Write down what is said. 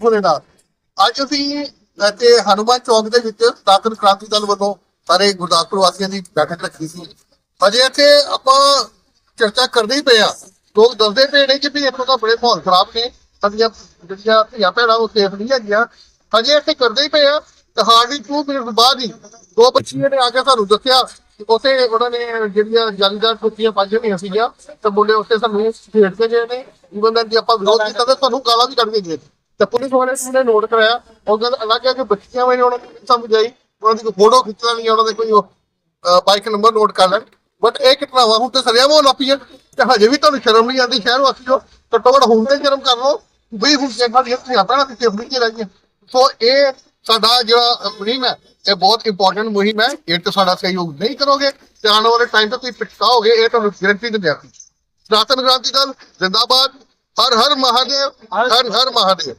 ਭੋਲੇਨਾਥ ਅੱਜ ਅਸੀਂ ਇੱਥੇ ਹਨੂਮਾਨ ਚੌਕ ਦੇ ਵਿੱਚ ਸਾਧਨ ਕ੍ਰਾਂਤੀ ਦਲ ਵੱਲੋਂ ਸਾਰੇ ਗੁਰਦਾਸਪੁਰ ਵਾਸੀਆਂ ਦੀ ਬੈਠਕ ਰੱਖੀ ਸੀ। ਅਜੇ ਇੱਥੇ ਆਪਾਂ ਚਰਚਾ ਕਰਦੇ ਹੀ ਪਏ ਆ ਲੋਕ ਦੱਸਦੇ ਪਏ ਨੇ ਕਿ ਵੀ ਇੱਥੋਂ ਦਾ ਬੜੇ ਮਾਹੌਲ ਖਰਾਬ ਨੇ। ਸਾਡੀਆਂ ਜਿਹੜੀਆਂ ਧੀਆਂ ਭੈਣਾਂ ਉਹ ਸੇਫ ਨਹੀਂ ਹੈਗੀਆਂ। ਅਜੇ ਇੱਥੇ ਕਰਦੇ ਹੀ ਪਏ ਆ ਤੇ ਹਾਰਡਲੀ 2 ਮਿੰਟ ਬਾਅਦ ਹੀ ਦੋ ਬੱਚੀਆਂ ਨੇ ਆ ਕੇ ਸਾਨੂੰ ਦੱਸਿਆ ਕਿ ਉੱਥੇ ਉਹਨਾਂ ਨੇ ਜਿਹੜੀਆਂ ਜਾਲੀਦਾਰ ਕੁੱਤੀਆਂ ਪੰਜ ਹੋਈਆਂ ਸੀਗੀਆਂ, ਤੇ ਮੁੰਡੇ ਉੱਥੇ ਸਾਨੂੰ ਛੇੜ ਕੇ ਗਏ ਨੇ। ਇਵਨ ਦਾ ਜੇ ਆਪਾਂ ਵਿਰੋਧ ਕੀਤਾ ਤਾਂ ਸਾਨੂੰ ਗਾਲਾਂ ਵੀ ਕੱਢ ਕੇ ਗਏ ਤੇ ਪੁਲਿਸ ਵਾਲੇ ਨੇ ਨੋਟ ਕਰਾਇਆ। ਉਹ ਗੱਲ ਅਲੱਗ ਹੈ ਕਿ ਬੱਚੀਆਂ ਵੇ ਉਹਨਾਂ ਨੂੰ, ਸਮਝ ਆਈ। ਉਹਨਾਂ ਦੀ ਕੋਈ ਫੋਟੋ ਖਿੱਚ ਲੈਣੀ ਉਹਨਾਂ ਦੇ ਕੋਈ ਬਾਈਕ ਨੰਬਰ ਨੋਟ ਕਰ ਲੈਣ। ਬਟ ਇਹ ਘਟਨਾਵਾਂ ਹੁਣ ਤੇ ਸਰਿਆ ਮੋਹ ਲੱਪੀਆਂ। ਤੇ ਹਜੇ ਵੀ ਤੁਹਾਨੂੰ ਸ਼ਰਮ ਨਹੀਂ ਆਉਂਦੀ, ਸ਼ਹਿਰ ਵਾਸੀਓ ਘੱਟੋ ਘੱਟ ਹੁਣ ਤੇ ਸ਼ਰਮ ਕਰ ਲਓ। ਵੀ ਹੁਣ ਚੰਗਾ ਦੀ ਤੁਸੀਂ ਆਪਣਾ ਤੇ ਸੇਫਟੀ ਚ ਰਹਿ ਗਏ ਸੋ ਇਹ ਸਾਡਾ ਜਿਹੜਾ ਮੁਹਿੰਮ ਹੈ, ਇਹ ਬਹੁਤ ਇੰਪੋਰਟੈਂਟ ਮੁਹਿੰਮ ਹੈ। ਇਹ ਤੇ ਸਾਡਾ ਸਹਿਯੋਗ ਨਹੀਂ ਕਰੋਗੇ। ਤੇ ਆਉਣ ਵਾਲੇ ਟਾਈਮ ਤੇ ਤੁਸੀਂ ਪਿਟਕਾਓਗੇ ਇਹ ਤੁਹਾਨੂੰ ਗਰੰਟੀ ਦਿੰਦੇ ਹਾਂ। ਸਨਾਤਨ ਕ੍ਰਾਂਤੀ ਦਲ, ਜ਼ਿੰਦਾਬਾਦ। ਹਰ ਹਰ ਮਹਾਦੇਵ, ਹਰ ਹਰ ਮਹਾਦੇਵ।